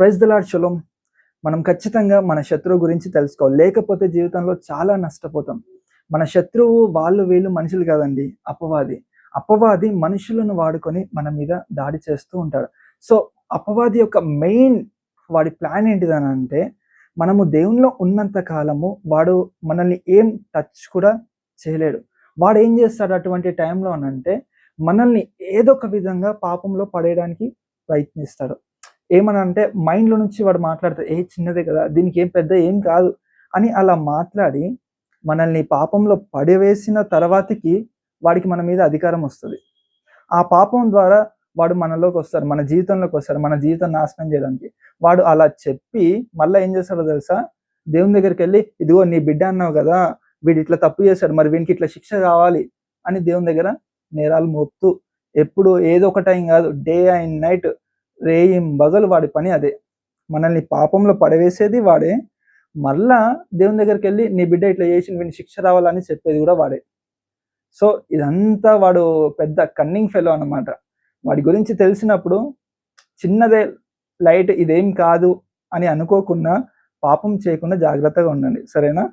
Praise the Lord చులం మనం ఖచ్చితంగా మన శత్రువు గురించి తెలుసుకోవాలి. లేకపోతే జీవితంలో చాలా నష్టపోతాం. మన శత్రువు వాళ్ళు వీళ్ళు మనుషులు కాదండి అపవాది. అపవాది మనుషులను వాడుకొని మన మీద దాడి చేస్తూ ఉంటాడు. సో అపవాది యొక్క మెయిన్ వాడి ప్లాన్ ఏంటిదని అంటే మనము దేవునిలో ఉన్నంత కాలము వాడు మనల్ని ఏం టచ్ కూడా చేయలేడు. వాడు ఏం చేస్తాడు అటువంటి టైంలో అంటే మనల్ని ఏదో ఒక విధంగా పాపంలో పడేయడానికి ప్రయత్నిస్తాడు. ఏమనంటే మైండ్లో నుంచి వాడు మాట్లాడతాడు ఏ చిన్నదే కదా దీనికి ఏం పెద్ద ఏం కాదు అని అలా మాట్లాడి మనల్ని పాపంలో పడివేసిన తర్వాతకి వాడికి మన మీద అధికారం వస్తుంది. ఆ పాపం ద్వారా వాడు మనలోకి వస్తారు మన జీవితంలోకి వస్తారు మన జీవితం నాశనం చేయడానికి. వాడు అలా చెప్పి మళ్ళీ ఏం చేస్తాడో తెలుసా? దేవుని దగ్గరికి వెళ్ళి ఇదిగో నీ బిడ్డ అన్నావు కదా వీడు ఇట్లా తప్పు చేశాడు మరి వీనికి ఇట్లా శిక్ష కావాలి అని దేవుని దగ్గర నేరాలు మోపుతూ ఎప్పుడు ఏదో ఒక టైం కాదు డే అండ్ నైట్ రేయిం బగలు వాడి పని అదే. మనల్ని పాపంలో పడవేసేది వాడే. మళ్ళా దేవుని దగ్గరికి వెళ్ళి నీ బిడ్డ ఇట్లా చేసి వీని శిక్ష రావాలని చెప్పేది కూడా వాడే. సో ఇదంతా వాడు పెద్ద కన్నింగ్ ఫెలో అన్నమాట. వాడి గురించి తెలిసినప్పుడు చిన్నదే లైట్ ఇదేం కాదు అని అనుకోకుండా పాపం చేయకుండా జాగ్రత్తగా ఉండండి. సరేనా?